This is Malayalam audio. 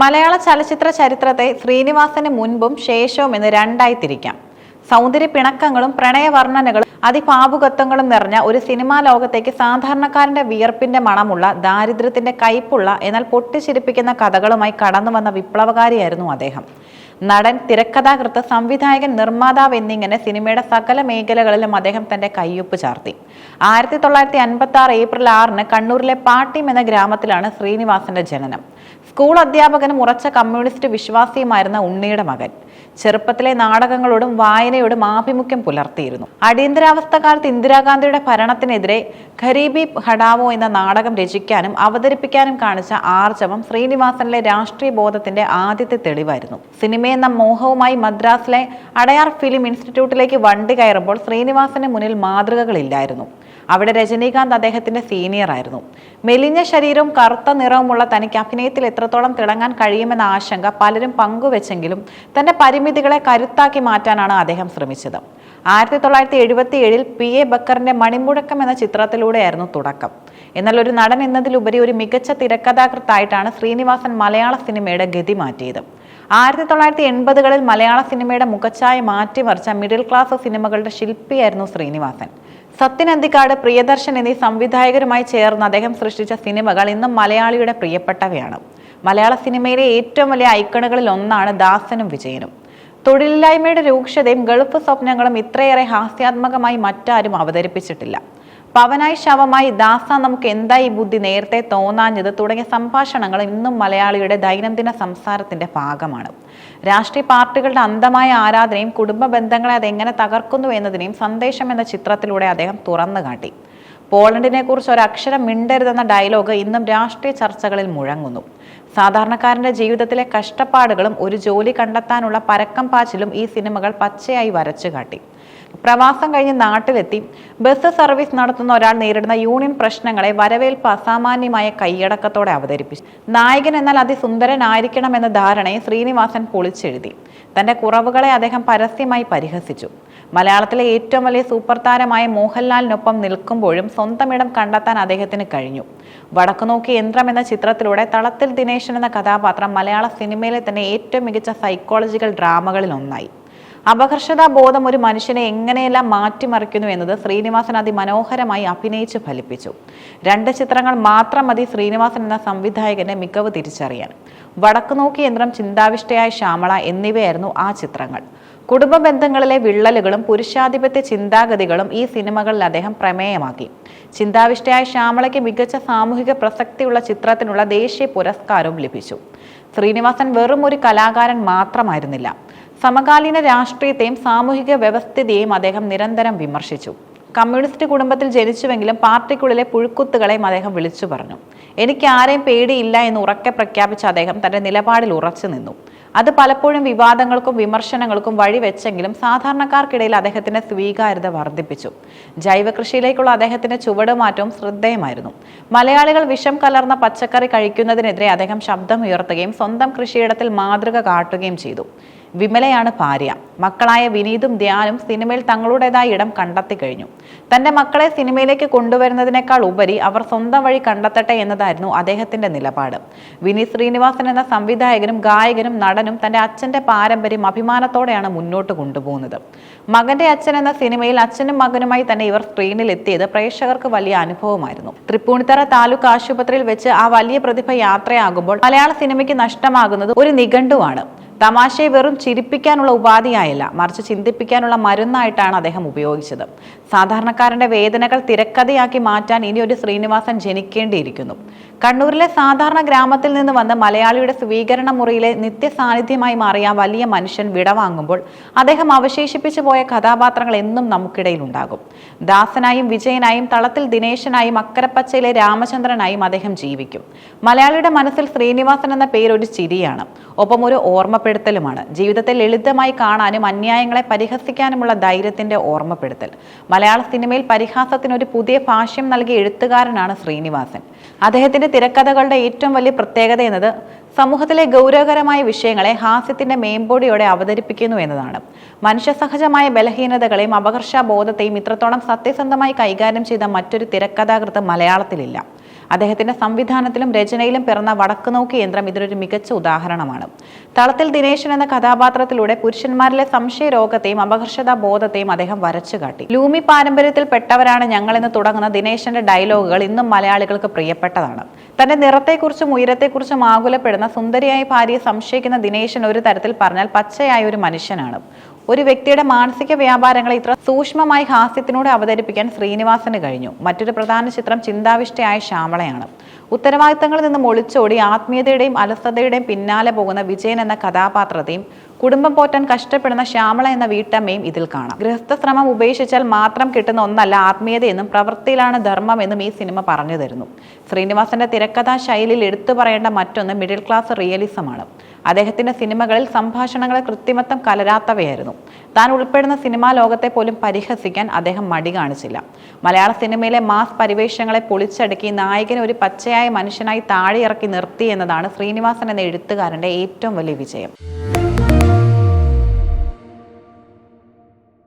മലയാള ചലച്ചിത്ര ചരിത്രത്തെ ശ്രീനിവാസന് മുൻപും ശേഷവും എന്ന് രണ്ടായി തിരിക്കാം. സൗന്ദര്യ പിണക്കങ്ങളും പ്രണയവർണനകളും അതിപാപുകത്വങ്ങളും നിറഞ്ഞ ഒരു സിനിമാ ലോകത്തേക്ക് സാധാരണക്കാരന്റെ വിയർപ്പിന്റെ മണമുള്ള ദാരിദ്ര്യത്തിന്റെ കയ്പുള്ള എന്നാൽ പൊട്ടിച്ചിരിപ്പിക്കുന്ന കഥകളുമായി കടന്നു വന്ന വിപ്ലവകാരിയായിരുന്നു അദ്ദേഹം. നടൻ തിരക്കഥാകൃത്ത് സംവിധായകൻ നിർമ്മാതാവ് എന്നിങ്ങനെ സിനിമയുടെ സകല മേഖലകളിലും അദ്ദേഹം തന്റെ കയ്യൊപ്പ് ചാർത്തി. ആയിരത്തി തൊള്ളായിരത്തി അൻപത്തി ആറ് ഏപ്രിൽ ആറിന് കണ്ണൂരിലെ പാട്ടിം എന്ന ഗ്രാമത്തിലാണ് ശ്രീനിവാസന്റെ ജനനം. സ്കൂൾ അധ്യാപകനും ഉറച്ച കമ്മ്യൂണിസ്റ്റ് വിശ്വാസിയുമായിരുന്ന ഉണ്ണിയുടെ മകൻ. ചെറുപ്പത്തിലെ നാടകങ്ങളോടും വായനയോടും ആഭിമുഖ്യം പുലർത്തിയിരുന്നു. അടിയന്തരാവസ്ഥ കാലത്ത് ഇന്ദിരാഗാന്ധിയുടെ ഭരണത്തിനെതിരെ ഖരീബി ഹഡാവോ എന്ന നാടകം രചിക്കാനും അവതരിപ്പിക്കാനും കാണിച്ച ആർജവം ശ്രീനിവാസനിലെ രാഷ്ട്രീയ ബോധത്തിന്റെ ആദ്യത്തെ തെളിവായിരുന്നു. സിനിമയെന്ന മോഹവുമായി മദ്രാസിലെ അടയാർ ഫിലിം ഇൻസ്റ്റിറ്റ്യൂട്ടിലേക്ക് വണ്ടി കയറുമ്പോൾ ശ്രീനിവാസന് മുന്നിൽ മാതൃകകളില്ലായിരുന്നു. അവിടെ രജനീകാന്ത് അദ്ദേഹത്തിന്റെ സീനിയർ ആയിരുന്നു. മെലിഞ്ഞ ശരീരവും കറുത്ത നിറവുമുള്ള തനിക്ക് അഭിനയത്തിൽ എത്രത്തോളം തിളങ്ങാൻ കഴിയുമെന്ന ആശങ്ക പലരും പങ്കുവെച്ചെങ്കിലും തന്റെ പരിമിതികളെ കരുത്താക്കി മാറ്റാനാണ് അദ്ദേഹം ശ്രമിച്ചത്. ആയിരത്തി തൊള്ളായിരത്തി എഴുപത്തി ഏഴിൽ പി എ ബക്കറിന്റെ മണിമുഴക്കം എന്ന ചിത്രത്തിലൂടെയായിരുന്നു തുടക്കം. എന്നാൽ ഒരു നടൻ എന്നതിലുപരി ഒരു മികച്ച തിരക്കഥാകൃത്തായിട്ടാണ് ശ്രീനിവാസൻ മലയാള സിനിമയുടെ ഗതി മാറ്റിയത്. ആയിരത്തി തൊള്ളായിരത്തി എൺപതുകളിൽ മലയാള സിനിമയുടെ മുഖച്ഛായ മാറ്റിമറിച്ച മിഡിൽ ക്ലാസ് സിനിമകളുടെ ശില്പിയായിരുന്നു ശ്രീനിവാസൻ. സത്യൻ അന്തിക്കാട് പ്രിയദർശൻ എന്നീ സംവിധായകരുമായി ചേർന്ന് അദ്ദേഹം സൃഷ്ടിച്ച സിനിമകൾ ഇന്നും മലയാളിയുടെ പ്രിയപ്പെട്ടവയാണ്. മലയാള സിനിമയിലെ ഏറ്റവും വലിയ ഐക്കണുകളിൽ ഒന്നാണ് ദാസനും വിജയനും. തൊഴിലില്ലായ്മയുടെ രൂക്ഷതയും ഗൾഫ് സ്വപ്നങ്ങളും ഇത്രയേറെ ഹാസ്യാത്മകമായി മറ്റാരും അവതരിപ്പിച്ചിട്ടില്ല. പവനായി ശവമായി ദാസ നമുക്ക് എന്തായി ബുദ്ധി നേരത്തെ തോന്നാഞ്ഞത് തുടങ്ങിയ സംഭാഷണങ്ങൾ ഇന്നും മലയാളിയുടെ ദൈനംദിന സംസാരത്തിന്റെ ഭാഗമാണ്. രാഷ്ട്രീയ പാർട്ടികളുടെ അന്ധമായ ആരാധനയും കുടുംബ ബന്ധങ്ങളെ അതെങ്ങനെ തകർക്കുന്നു എന്നതിനെയും സന്ദേശം എന്ന ചിത്രത്തിലൂടെ അദ്ദേഹം തുറന്നു കാട്ടി. പോളണ്ടിനെ കുറിച്ച് ഒരക്ഷരം മിണ്ടരുതെന്ന ഡയലോഗ് ഇന്നും രാഷ്ട്രീയ ചർച്ചകളിൽ മുഴങ്ങുന്നു. സാധാരണക്കാരന്റെ ജീവിതത്തിലെ കഷ്ടപ്പാടുകളും ഒരു ജോലി കണ്ടെത്താനുള്ള പരക്കം പാച്ചിലും ഈ സിനിമകൾ പച്ചയായി വരച്ചു കാട്ടി. പ്രവാസം കഴിഞ്ഞ് നാട്ടിലെത്തി. ബസ് സർവീസ് നടത്തുന്ന ഒരാൾ നേരിടുന്ന യൂണിയൻ പ്രശ്നങ്ങളെ വരവേൽപ്പ് അസാമാന്യമായ കൈയടക്കത്തോടെ അവതരിപ്പിച്ചു. നായകൻ എന്നാൽ അതിസുന്ദരനായിരിക്കണം എന്ന ധാരണയെ ശ്രീനിവാസൻ പൊളിച്ചെഴുതി. തന്റെ കുറവുകളെ അദ്ദേഹം പരസ്യമായി പരിഹസിച്ചു. മലയാളത്തിലെ ഏറ്റവും വലിയ സൂപ്പർ താരമായ മോഹൻലാലിനൊപ്പം നിൽക്കുമ്പോഴും സ്വന്തം ഇടം കണ്ടെത്താൻ അദ്ദേഹത്തിന് കഴിഞ്ഞു. വടക്കുനോക്കി യന്ത്രം എന്ന ചിത്രത്തിലൂടെ തളത്തിൽ ദിനേശൻ എന്ന കഥാപാത്രം മലയാള സിനിമയിലെ തന്നെ ഏറ്റവും മികച്ച സൈക്കോളജിക്കൽ ഡ്രാമകളിൽ ഒന്നായി. അപകർഷതാ ബോധം ഒരു മനുഷ്യനെ എങ്ങനെയെല്ലാം മാറ്റിമറിക്കുന്നു എന്നത് ശ്രീനിവാസൻ അതിമനോഹരമായി അഭിനയിച്ച് ഫലിപ്പിച്ചു. രണ്ട് ചിത്രങ്ങൾ മാത്രം മതി ശ്രീനിവാസൻ എന്ന സംവിധായകന്റെ മികവ് തിരിച്ചറിയാൻ. വടക്കുനോക്കി യന്ത്രം ചിന്താവിഷ്ടയായ ശ്യാമള എന്നിവയായിരുന്നു ആ ചിത്രങ്ങൾ. കുടുംബ ബന്ധങ്ങളിലെ വിള്ളലുകളും പുരുഷാധിപത്യ ചിന്താഗതികളും ഈ സിനിമകളിൽ അദ്ദേഹം പ്രമേയമാക്കി. ചിന്താവിഷ്ടയായ ശ്യാമളയ്ക്ക് മികച്ച സാമൂഹിക പ്രസക്തിയുള്ള ചിത്രത്തിനുള്ള ദേശീയ പുരസ്കാരവും ലഭിച്ചു. ശ്രീനിവാസൻ വെറും ഒരു കലാകാരൻ മാത്രമായിരുന്നില്ല. സമകാലീന രാഷ്ട്രീയത്തെയും സാമൂഹിക വ്യവസ്ഥിതിയെയും അദ്ദേഹം നിരന്തരം വിമർശിച്ചു. കമ്മ്യൂണിസ്റ്റ് കുടുംബത്തിൽ ജനിച്ചുവെങ്കിലും പാർട്ടിക്കുള്ളിലെ പുഴുക്കുത്തുകളെയും അദ്ദേഹം വിളിച്ചു പറഞ്ഞു. എനിക്ക് ആരെയും പേടിയില്ല എന്ന് ഉറക്കെ പ്രഖ്യാപിച്ച അദ്ദേഹം തന്റെ നിലപാടിൽ ഉറച്ചു നിന്നു. അത് പലപ്പോഴും വിവാദങ്ങൾക്കും വിമർശനങ്ങൾക്കും വഴിവെച്ചെങ്കിലും സാധാരണക്കാർക്കിടയിൽ അദ്ദേഹത്തിന്റെ സ്വീകാര്യത വർദ്ധിപ്പിച്ചു. ജൈവകൃഷിയിലേക്കുള്ള അദ്ദേഹത്തിന്റെ ചുവടുമാറ്റവും ശ്രദ്ധേയമായിരുന്നു. മലയാളികൾ വിഷം കലർന്ന പച്ചക്കറി കഴിക്കുന്നതിനെതിരെ അദ്ദേഹം ശബ്ദമുയർത്തുകയും സ്വന്തം കൃഷിയിടത്തിൽ മാതൃക കാട്ടുകയും ചെയ്തു. വിമലയാണ് ഭാര്യ. മക്കളായ വിനീതും ധ്യാനും സിനിമയിൽ തങ്ങളുടേതായ ഇടം കണ്ടെത്തി കഴിഞ്ഞു. തന്റെ മക്കളെ സിനിമയിലേക്ക് കൊണ്ടുവരുന്നതിനേക്കാൾ ഉപരി അവർ സ്വന്തം വഴി കണ്ടെത്തട്ടെ എന്നതായിരുന്നു അദ്ദേഹത്തിന്റെ നിലപാട്. വിനീത് ശ്രീനിവാസൻ എന്ന സംവിധായകനും ഗായകനും നടനും തന്റെ അച്ഛന്റെ പാരമ്പര്യം അഭിമാനത്തോടെയാണ് മുന്നോട്ട് കൊണ്ടുപോകുന്നത്. മകന്റെ അച്ഛൻ എന്ന സിനിമയിൽ അച്ഛനും മകനുമായി തന്നെ ഇവർ സ്ക്രീനിൽ എത്തിയത് പ്രേക്ഷകർക്ക് വലിയ അനുഭവമായിരുന്നു. തൃപ്പൂണിത്തറ താലൂക്ക് ആശുപത്രിയിൽ വെച്ച് ആ വലിയ പ്രതിഭ യാത്രയാകുമ്പോൾ മലയാള സിനിമയ്ക്ക് നഷ്ടമാകുന്നത് ഒരു നിഘണ്ടുവാണ്. തമാശയെ വെറും ചിരിപ്പിക്കാനുള്ള ഉപാധിയായില്ല. മറിച്ച് ചിന്തിപ്പിക്കാനുള്ള മരുന്നായിട്ടാണ് അദ്ദേഹം ഉപയോഗിച്ചത്. സാധാരണക്കാരന്റെ വേദനകൾ തിരക്കഥയാക്കി മാറ്റാൻ ഇനി ഒരു ശ്രീനിവാസൻ ജനിക്കേണ്ടിയിരിക്കുന്നു. കണ്ണൂരിലെ സാധാരണ ഗ്രാമത്തിൽ നിന്ന് വന്ന് മലയാളിയുടെ സ്വീകരണ മുറിയിലെ നിത്യസാന്നിധ്യമായി മാറിയ വലിയ മനുഷ്യൻ വിടവാങ്ങുമ്പോൾ അദ്ദേഹം അവശേഷിപ്പിച്ചു പോയ കഥാപാത്രങ്ങൾ എന്നും നമുക്കിടയിൽ ഉണ്ടാകും. ദാസനായും വിജയനായും തളത്തിൽ ദിനേശനായും അക്കരപ്പച്ചയിലെ രാമചന്ദ്രനായും അദ്ദേഹം ജീവിക്കും. മലയാളിയുടെ മനസ്സിൽ ശ്രീനിവാസൻ എന്ന പേര് ഒരു ചിരിയാണ്. ഒപ്പം ഒരു ഓർമ്മപ്പെടുത്തലുമാണ്. ജീവിതത്തെ ലളിതമായി കാണാനും അന്യായങ്ങളെ പരിഹസിക്കാനുമുള്ള ധൈര്യത്തിന്റെ ഓർമ്മപ്പെടുത്തൽ. മലയാള സിനിമയിൽ പരിഹാസത്തിന് ഒരു പുതിയ ഭാഷ്യം നൽകിയ എഴുത്തുകാരനാണ് ശ്രീനിവാസൻ. അദ്ദേഹത്തിന്റെ തിരക്കഥകളുടെ ഏറ്റവും വലിയ പ്രത്യേകത എന്നത് സമൂഹത്തിലെ ഗൗരവകരമായ വിഷയങ്ങളെ ഹാസ്യത്തിന്റെ മേമ്പോടിയോടെ അവതരിപ്പിക്കുന്നു എന്നതാണ്. മനുഷ്യസഹജമായ ബലഹീനതകളെയും അപകർഷാബോധത്തെയും ഇത്രത്തോളം സത്യസന്ധമായി കൈകാര്യം ചെയ്ത മറ്റൊരു തിരക്കഥാകൃത്ത് മലയാളത്തിലില്ല. അദ്ദേഹത്തിന്റെ സംവിധാനത്തിലും രചനയിലും പിറന്ന വടക്കുനോക്ക് യന്ത്രം ഇതിനൊരു മികച്ച ഉദാഹരണമാണ്. തളത്തിൽ ദിനേശൻ എന്ന കഥാപാത്രത്തിലൂടെ പുരുഷന്മാരിലെ സംശയ രോഗത്തെയും അപകർഷതാ ബോധത്തെയും അദ്ദേഹം വരച്ചു കാട്ടി ലൂമി പാരമ്പര്യത്തിൽപ്പെട്ടവരാണ് ഞങ്ങളെന്ന് തുടങ്ങുന്ന ദിനേശന്റെ ഡയലോഗുകൾ ഇന്നും മലയാളികൾക്ക് പ്രിയപ്പെട്ടതാണ്. തന്റെ നിറത്തെക്കുറിച്ചും ഉയരത്തെക്കുറിച്ചും ആകുലപ്പെടുന്ന സുന്ദരിയായ ഭാര്യയെ സംശയിക്കുന്ന ദിനേശൻ ഒരു തരത്തിൽ പറഞ്ഞാൽ പച്ചയായ ഒരു മനുഷ്യനാണ്. ഒരു വ്യക്തിയുടെ മാനസിക വ്യാപാരങ്ങളെ ഇത്ര സൂക്ഷ്മമായി ഹാസ്യത്തിനൂടെ അവതരിപ്പിക്കാൻ ശ്രീനിവാസന് കഴിഞ്ഞു. മറ്റൊരു പ്രധാന ചിത്രം ചിന്താവിഷ്ടയായ ശ്യാമളയാണ്. ഉത്തരവാദിത്തങ്ങളിൽ നിന്നും ഒളിച്ചോടി ആത്മീയതയുടെയും അലസതയുടെയും പിന്നാലെ പോകുന്ന വിജയൻ എന്ന കഥാപാത്രത്തെയും കുടുംബം പോറ്റാൻ കഷ്ടപ്പെടുന്ന ശ്യാമള എന്ന വീട്ടമ്മയും ഇതിൽ കാണാം. ഗൃഹസ്ഥശ്രമം ഉപേക്ഷിച്ചാൽ മാത്രം കിട്ടുന്ന ഒന്നല്ല ആത്മീയതയെന്നും പ്രവൃത്തിയിലാണ് ധർമ്മം എന്നും ഈ സിനിമ പറഞ്ഞു തരുന്നു. ശ്രീനിവാസന്റെ തിരക്കഥാ ശൈലിയിൽ എടുത്തു പറയേണ്ട മറ്റൊന്ന് മിഡിൽ ക്ലാസ് റിയലിസമാണ്. അദ്ദേഹത്തിന്റെ സിനിമകളിൽ സംഭാഷണങ്ങളെ കൃത്രിമത്വം കലരാത്തവയായിരുന്നു. താൻ ഉൾപ്പെടുന്ന സിനിമാ ലോകത്തെ പോലും പരിഹസിക്കാൻ അദ്ദേഹം മടി കാണിച്ചില്ല. മലയാള സിനിമയിലെ മാസ് പരിവേഷങ്ങളെ പൊളിച്ചടുക്കി നായകനെ ഒരു പച്ചയായ മനുഷ്യനായി താഴെയിറക്കി നിർത്തി എന്നതാണ് ശ്രീനിവാസൻ എന്ന എഴുത്തുകാരന്റെ ഏറ്റവും വലിയ വിജയം.